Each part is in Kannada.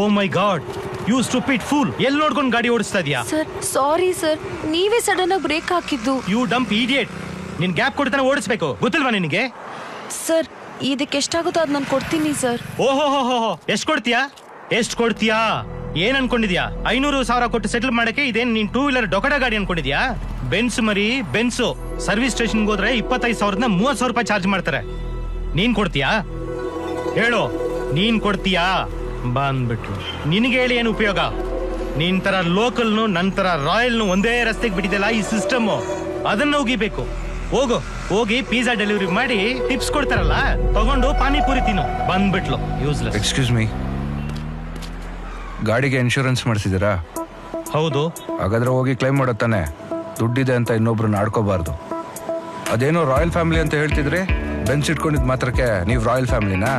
O my God you stupid fool ಎಲ್ಲಿ ನೋಡ್ಕೊಂಡು ಗಾಡಿ ಓಡಿಸ್ತಾ ಇದೀಯಾ? Sir sorry sir. ನೀವೇ ಸಡನ್ ಆಗಿ ಬ್ರೇಕ್ ಹಾಕಿದ್ದು. ಯು ಡಂಪ್ ಇಡಿಯಟ್ ನಿನ್ ಗ್ಯಾಪ್ ಕೊಡ್ತಾನೆ ಓಡಿಸ್ಬೇಕು. ಗೊತ್ತಿಲ್ವಾ ನಿನಗೆ? ಸರ್ ಇದಕ್ಕೆ ಎಷ್ಟಾಗುತ್ತೋ ಅದು ನಾನು ಕೊಡ್ತೀನಿ ಸರ್. ಓಹೋ ಹೋ ಹೋ ಎಷ್ಟು ಕೊಡ್ತೀಯಾ? ಎಷ್ಟು ಕೊಡ್ತೀಯಾ? ಏನ್ ಅನ್ಕೊಂಡಿದ್ಯಾ? ಐನೂರು ಸಾವಿರ ಕೊಟ್ಟು ಸೆಟಲ್ ಮಾಡಕ್ಕೆ ಇದೇನ್ ನೀನ್ ಟೂ ವೀಲರ್ ಡೊಕಡ ಗಾಡಿ ಅನ್ಕೊಂಡಿದ್ಯಾ? ಬೆನ್ಸ್ ಮರಿ ಬೆನ್ಸು ಸರ್ವಿಸ್ ಸ್ಟೇಷನ್ ಹೋದ್ರೆ ಇಪ್ಪತ್ತೈದು ಸಾವಿರದ ಮೂವತ್ತು ಸಾವಿರ ರೂಪಾಯಿ ಚಾರ್ಜ್ ಮಾಡ್ತಾರೆ. ನೀನ್ ಕೊಡ್ತೀಯಾ? ಹೇಳು. ನೀನ್ ಕೊಡ್ತೀಯಾ? ಬಂದ್ಬಿಟ್ರು ನಿನಗೆ ಹೇಳಿ ಏನು ಉಪಯೋಗ? ನಿನ್ ತರ ಲೋಕಲ್ನು ನನ್ ತರ ರಾಯಲ್ನು ಒಂದೇ ರಸ್ತೆಗೆ ಬಿಟ್ಟಿದೆಲ್ಲ ಈ ಸಿಸ್ಟಮ್. ಅದನ್ನ ಉಗಿಬೇಕು. ಹೋಗು ಹೋಗಿ ಪಿಜ್ಜಾ ಡೆಲಿವರಿ ಮಾಡಿ ಟಿಪ್ಸ್ ಕೊಡ್ತಾರಲ್ಲ ತಗೊಂಡು ಪಾನಿಪುರಿ ತಿನ್ನು. ಬಂದ್ಬಿಟ್ಲು. ಯೂಸ್ಲೆಸ್ ಎಕ್ಸ್ಕ್ಯೂಸ್ ಮೀ ಗಾಡಿಗೆ ಇನ್ಶೂರೆನ್ಸ್ ಮಾಡಿಸಿದ್ದೀರಾ? ಹೌದು. ಹಾಗಾದ್ರೆ ಹೋಗಿ ಕ್ಲೈಮ್ ಮಾಡತ್ತಾನೆ ದುಡ್ಡಿದೆ ಅಂತ ಇನ್ನೊಬ್ರನ್ನ ಆಡ್ಕೋಬಾರ್ದು. ಅದೇನೋ ರಾಯಲ್ ಫ್ಯಾಮಿಲಿ ಅಂತ ಹೇಳ್ತಿದ್ರೆ? ಬೆನ್ಸ್ ಇಟ್ಕೊಂಡಿದ್ ಮಾತ್ರಕ್ಕೆ ನೀವು ರಾಯಲ್ ಫ್ಯಾಮಿಲಿನಾ?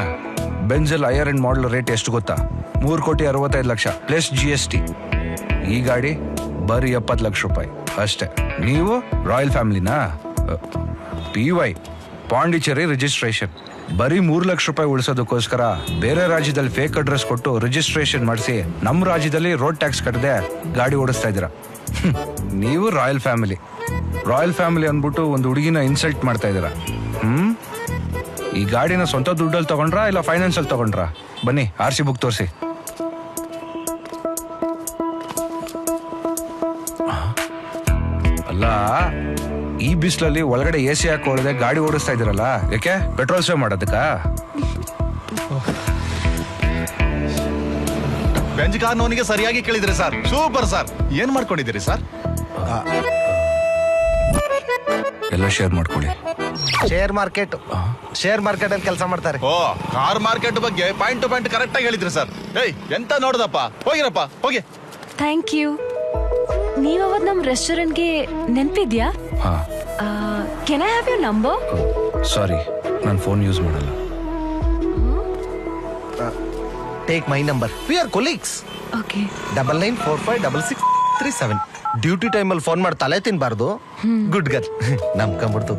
ಬೆಂಜಲ್ ಹೈಯರ್ ಅಂಡ್ ಮಾಡಲ್ ರೇಟ್ ಎಷ್ಟು ಗೊತ್ತಾ? ಮೂರು ಕೋಟಿ ಅರವತ್ತೈದು lakh, plus G S T ಈ ಗಾಡಿ ಬರೀ ಎಪ್ಪತ್ತು ಲಕ್ಷ ರೂಪಾಯಿ. ಅಷ್ಟೇ. ನೀವು royal ಫ್ಯಾಮಿಲಿನಾ? P Y, Pondicherry registration. ಬರೀ ಮೂರು ಲಕ್ಷ ರೂಪಾಯಿ ಉಳಿಸೋದಕ್ಕೋಸ್ಕರ ಬೇರೆ ರಾಜ್ಯದಲ್ಲಿ ಫೇಕ್ ಅಡ್ರೆಸ್ ಕೊಟ್ಟು ರಿಜಿಸ್ಟ್ರೇಷನ್ ಮಾಡಿಸಿ ನಮ್ಮ ರಾಜ್ಯದಲ್ಲಿ ರೋಡ್ ಟ್ಯಾಕ್ಸ್ ಕಟ್ಟದೆ ಗಾಡಿ ಓಡಿಸ್ತಾ ಇದ್ದೀರಾ. ನೀವು ರಾಯಲ್ ಫ್ಯಾಮಿಲಿ. ರಾಯಲ್ ಫ್ಯಾಮಿಲಿ ಅಂದ್ಬಿಟ್ಟು ಒಂದು ಹುಡುಗಿನ ಇನ್ಸಲ್ಟ್ ಮಾಡ್ತಾ ಇದ್ದೀರಾ. ಹ್ಮ್? ಈ ಗಾಡಿನ ಸ್ವಂತ ದುಡ್ಡಲ್ಲಿ ತಗೊಂಡ್ರಾ ಇಲ್ಲ ಫೈನಾನ್ಸ್ ಅಲ್ಲಿ ತಗೊಂಡ್ರಾ? ಬನ್ನಿ ಆರ್ ಸಿ ಬುಕ್ ತೋರಿಸಿ. ಅಲ್ಲ ಈ ಬಿಸಿಲಲ್ಲಿ ಒಳಗಡೆ ಎ ಸಿ ಹಾಕೊಳ್ಳದೆ ಗಾಡಿ ಓಡಿಸ್ತಾ ಇದ್ದೀರಲ್ಲ ಯಾಕೆ? ಪೆಟ್ರೋಲ್ ಸೇವ್ ಮಾಡೋದಕ್ಕ? ಬೆಂಜ್ ಕಾನೂನಿಗೆ ಸರಿಯಾಗಿ ಕೇಳಿದ್ರಿ ಸರ್ ಸೂಪರ್ ಸರ್ ಏನ್ ಮಾಡ್ಕೊಂಡಿದ್ದೀರಿ ಸರ್ ಎಲ್ಲ ಶೇರ್ ಮಾಡ್ಕೊಳ್ಳಿ. ಶೇರ್ ಮಾರ್ಕೆಟ್ ಶೇರ್ ಮಾರ್ಕೆಟ್ ಅಲ್ಲಿ ಕೆಲಸ ಮಾಡ್ತಾರೆ. ಓ ಕಾರ್ ಮಾರ್ಕೆಟ್ ಬಗ್ಗೆ ಪಾಯಿಂಟ್ ಟು ಪಾಯಿಂಟ್ ಕರೆಕ್ಟ್ ಆಗಿ ಹೇಳಿದ್ರಿ ಸರ್ ಏಯ್ ಎಂತ ನೋಡ್ದಪ್ಪ? ಹೋಗಿರಪ್ಪ ಹೋಗಿ. ಥ್ಯಾಂಕ್ ಯು ನೀವು ಅವತ್ತು ನಮ್ಮ ರೆಸ್ಟೋರೆಂಟ್ಗೆ ನೆನಪಿದ್ಯಾ? ಹಾ. Can I have your number sorry ನಾನು ಫೋನ್ ಯೂಸ್ ಮಾಡಲ್ಲ. Take my number we are colleagues okay double nine four five double six three seven duty ಟೈಮಲ್ಲಿ ಫೋನ್ ಮಾಡಿ ತಲೆ ತಿನ್ಬಾರ್ದು. ಗುಡ್ ಗರ್ ನಂಬ್ಕೊಂಬಿಡ್ತು